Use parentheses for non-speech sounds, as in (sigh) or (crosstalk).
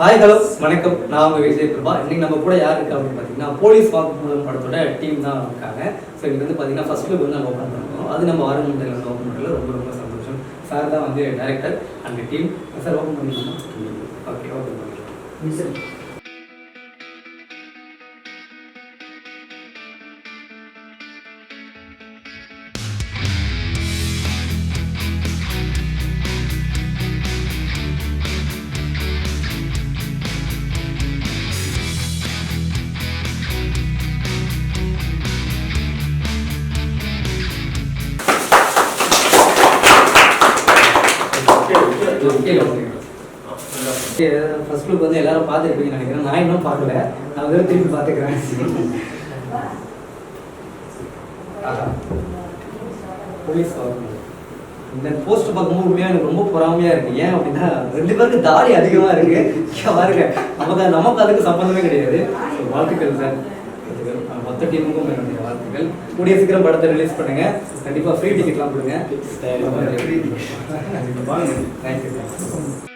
Hi hello வணக்கம். நான் உங்கள் விஜய் பிரபா. இன்னைக்கு நம்ம கூட யார் இருக்கா அப்படின்னு பார்த்தீங்கன்னா போலீஸ் வாக்குமூலம் படத்தோட டீம் தான் இருக்காங்க. ஸோ இங்கே வந்து பார்த்தீங்கன்னா ஃபஸ்ட் வந்து நாங்கள் ஓப்பன் பண்ணுறோம் அது நம்ம ஆறு மண்டல வந்து ஓப்பன் பண்ணல ரொம்ப ரொம்ப சந்தோஷம். சார் தான் வந்து director and team sir open பண்ணிக்கலாமா ஓகே ஓப்பன் பண்ணிக்கலாம் ஃபர்ஸ்ட் லுக் வந்து எல்லாரும் பார்த்துருப்பீங்கன்னு நினைக்கிறேன். நான் இன்னும் பார்க்கல. நான் வந்து திருப்பி பார்த்துக்கிறேன். போலீஸ் இந்த போஸ்ட் பார்க்கும்போது உண்மையாக எனக்கு ரொம்ப பொறாமையாக இருக்கு. ஏன் அப்படின்னா ரெண்டு பேருக்கு தாடி அதிகமாக இருக்கு. பாருங்க. நமக்கு நமக்கு அதுக்கு சம்மந்தமே கிடையாது. வாழ்த்துக்கள் சார் வாழ்த்துக்கள். மொத்த டீமுக்கும் என்னுடைய வாழ்த்துக்கள். கூடிய சீக்கிரம் படத்தை ரிலீஸ் பண்ணுங்க. கண்டிப்பா ஃப்ரீ டிக்கெட்லாம் கொடுங்க. Thank you (laughs) sir